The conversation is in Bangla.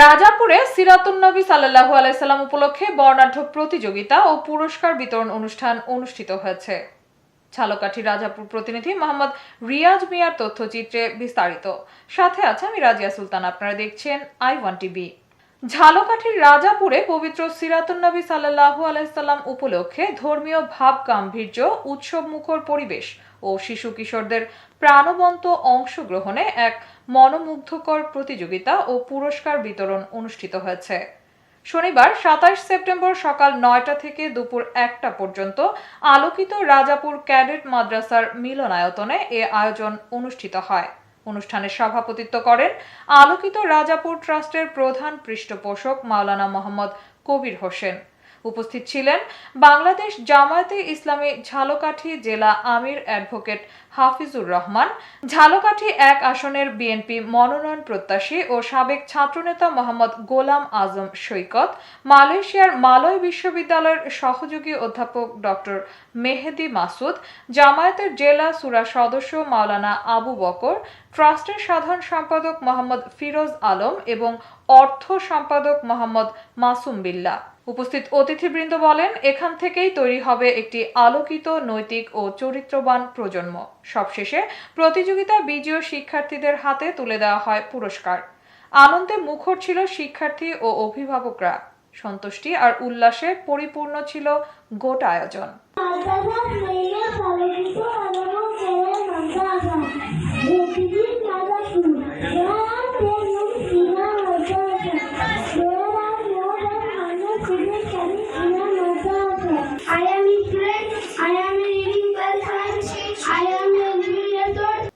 রাজাপুরে সিরাতুন্নবী সাল্লাহু আলাইসাল্লাম উপলক্ষে বর্ণাঢ্য প্রতিযোগিতা ও পুরস্কার বিতরণ অনুষ্ঠান অনুষ্ঠিত হয়েছে। ছালকাঠি রাজাপুর প্রতিনিধি মোহাম্মদ রিয়াজ মিয়ার তথ্যচিত্রে বিস্তারিত। সাথে আছে আমি রাজিয়া সুলতান, আপনারা দেখছেন আই ওয়ান টিভি। ঝালকাঠির রাজাপুরে পবিত্র সিরাতুন্নবী সাল্লাহু আলাইসাল্লাম উপলক্ষে ধর্মীয় ভাব গাম্ভীর্য উৎসব মুখর পরিবেশ ও শিশু কিশোরদের প্রাণবন্ত অংশগ্রহণে এক মনোমুগ্ধকর প্রতিযোগিতা ও পুরস্কার বিতরণ অনুষ্ঠিত হয়েছে। শনিবার সাতাইশ সেপ্টেম্বর সকাল নয়টা থেকে দুপুর একটা পর্যন্ত আলোকিত রাজাপুর ক্যাডেট মাদ্রাসার মিলনায়তনে এ আয়োজন অনুষ্ঠিত হয়। অনুষ্ঠানে সভাপতিত্ব করেন আলোকিত রাজাপুর ট্রাস্টের প্রধান পৃষ্ঠপোষক মাওলানা মোহাম্মদ কবির হোসেন। উপস্থিত ছিলেন বাংলাদেশ জামায়াতে ইসলামী ঝালকাঠি জেলা আমির অ্যাডভোকেট হাফিজুর রহমান। ঝালকাঠি এক আসনের বিএনপি মনোনয়ন প্রত্যাশী ও সাবেক ছাত্রনেতা মোহাম্মদ গোলাম আজম সৈকত। মালয়েশিয়ার মালয় বিশ্ববিদ্যালয়ের সহযোগী অধ্যাপক ডক্টর মেহেদি মাসুদ। জামায়াতের জেলা সুরা সদস্য মাওলানা আবু বকর। ট্রাস্টের সাধারণ সম্পাদক মোহাম্মদ ফিরোজ আলম এবং অর্থ সম্পাদক মোহাম্মদ মাসুম বিল্লাহ উপস্থিত অতিথিবৃন্দ বলেন, এখান থেকেই তৈরি হবে একটি আলোকিত, নৈতিক ও চরিত্রবান প্রজন্ম। সবশেষে প্রতিযোগিতা বিজয়ী শিক্ষার্থীদের হাতে তুলে দেওয়া হয় পুরস্কার। আনন্দে মুখর ছিল শিক্ষার্থী ও অভিভাবকরা। সন্তুষ্টি আর উল্লাসে পরিপূর্ণ ছিল গোটা আয়োজন।